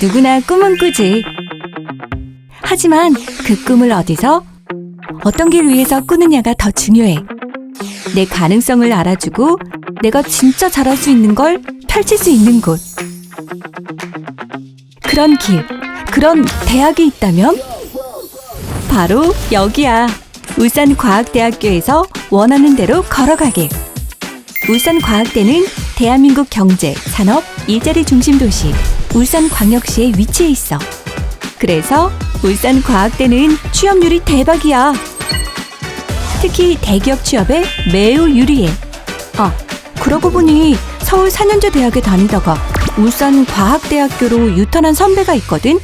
누구나 꿈은 꾸지. 하지만 그 꿈을 어디서 어떤 길 위에서 꾸느냐가 더 중요해. 내 가능성을 알아주고 내가 진짜 잘할 수 있는 걸 펼칠 수 있는 곳. 그런 길, 그런 대학이 있다면 바로 여기야. 울산과학대학교에서 원하는 대로 걸어가길. 울산과학대는 대한민국 경제, 산업, 일자리 중심 도시 울산광역시에 위치해 있어. 그래서 울산과학대는 취업률이 대박이야. 특히 대기업 취업에 매우 유리해. 아, 그러고 보니 서울 4년제 대학에 다니다가 울산과학대학교로 유턴한 선배가 있거든.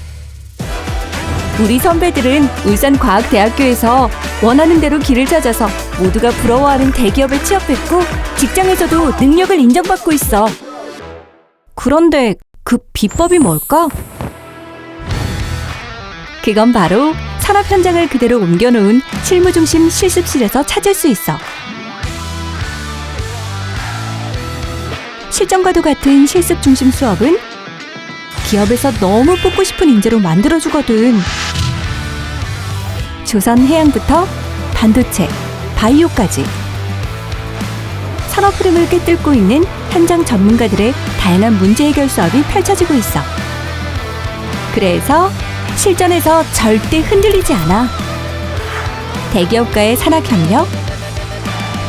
우리 선배들은 울산과학대학교에서 원하는 대로 길을 찾아서 모두가 부러워하는 대기업에 취업했고 직장에서도 능력을 인정받고 있어. 그런데 그 비법이 뭘까? 그건 바로 산업 현장을 그대로 옮겨놓은 실무 중심 실습실에서 찾을 수 있어. 실전과도 같은 실습 중심 수업은 기업에서 너무 뽑고 싶은 인재로 만들어주거든. 조선 해양부터 반도체, 바이오까지 산업 흐름을 꿰뚫고 있는 현장 전문가들의 다양한 문제 해결 수업이 펼쳐지고 있어. 그래서 실전에서 절대 흔들리지 않아. 대기업과의 산학 협력,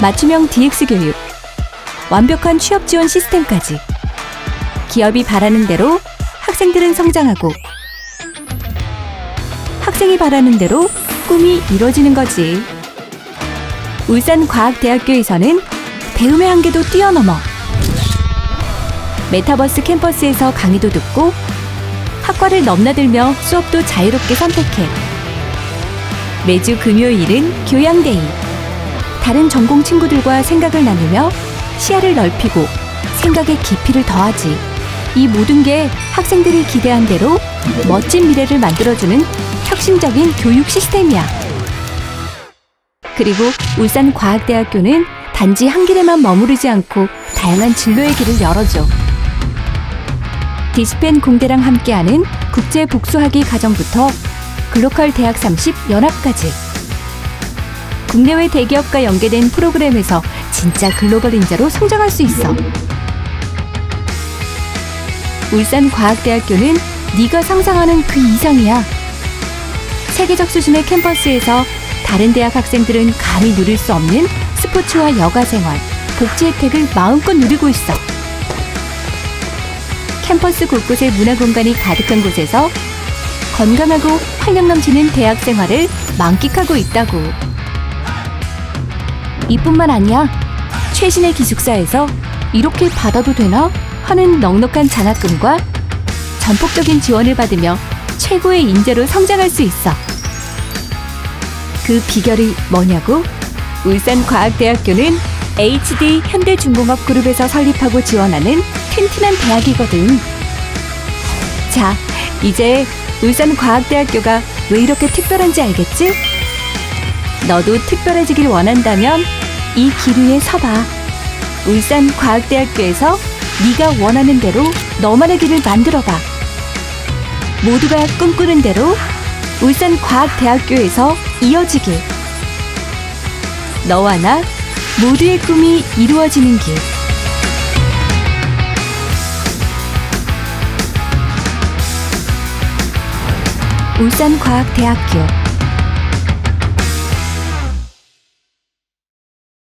맞춤형 DX 교육, 완벽한 취업 지원 시스템까지 기업이 바라는 대로 학생들은 성장하고 학생이 바라는 대로 꿈이 이루어지는 거지. 울산과학대학교에서는 배움의 한계도 뛰어넘어 메타버스 캠퍼스에서 강의도 듣고 학과를 넘나들며 수업도 자유롭게 선택해 매주 금요일은 교양데이 다른 전공 친구들과 생각을 나누며 시야를 넓히고 생각의 깊이를 더하지 이 모든 게 학생들이 기대한 대로 멋진 미래를 만들어주는 혁신적인 교육 시스템이야. 그리고 울산과학대학교는 단지 한 길에만 머무르지 않고 다양한 진로의 길을 열어줘. 디스펜 공대랑 함께하는 국제 복수학위 과정부터 글로컬 대학 30 연합까지 국내외 대기업과 연계된 프로그램에서 진짜 글로벌 인재로 성장할 수 있어. 울산과학대학교는 네가 상상하는 그 이상이야. 세계적 수준의 캠퍼스에서 다른 대학 학생들은 감히 누릴 수 없는 스포츠와 여가 생활, 복지 혜택을 마음껏 누리고 있어. 캠퍼스 곳곳에 문화 공간이 가득한 곳에서 건강하고 활력 넘치는 대학 생활을 만끽하고 있다고. 이뿐만 아니야. 최신의 기숙사에서 이렇게 받아도 되나 하는 넉넉한 장학금과 전폭적인 지원을 받으며 최고의 인재로 성장할 수 있어. 그 비결이 뭐냐고? 울산과학대학교는 HD 현대중공업 그룹에서 설립하고 지원하는 튼튼한 대학이거든. 자, 이제 울산과학대학교가 왜 이렇게 특별한지 알겠지? 너도 특별해지길 원한다면 이길 위에 서봐. 울산과학대학교에서 네가 원하는 대로 너만의 길을 만들어봐. 모두가 꿈꾸는 대로 울산과학대학교에서 이어지길. 너와 나 모두의 꿈이 이루어지는 길. 울산과학대학교